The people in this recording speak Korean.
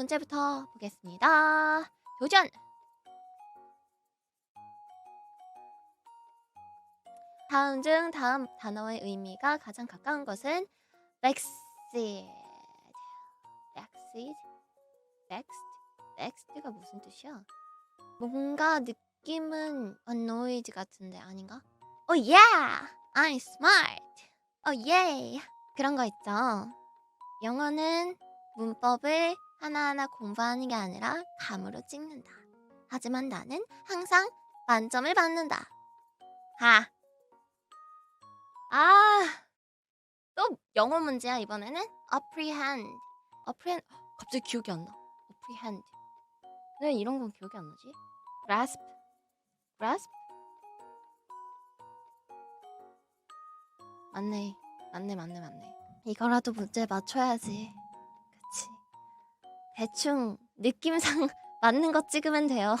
문제부터 보겠습니다. 도전! 다음 중 다음 단어의 의미가 가장 가까운 것은 backseat. backseat? next? next가 무슨 뜻이야? 뭔가 느낌은 annoyed 같은데 아닌가? Oh yeah! I'm smart! Oh yeah! 그런 거 있죠. 영어는 문법을 하나하나 공부하는 게 아니라 감으로 찍는다. 하지만 나는 항상 만점을 받는다. 하. 아. 또 영어 문제야 이번에는 apprehend. apprehend. 갑자기 기억이 안 나. apprehend. 왜 이런 건 기억이 안 나지? grasp. grasp? 맞네. 맞네, 맞네, 맞네. 이거라도 문제 맞춰야지. 대충 느낌상 맞는 거 찍으면 돼요.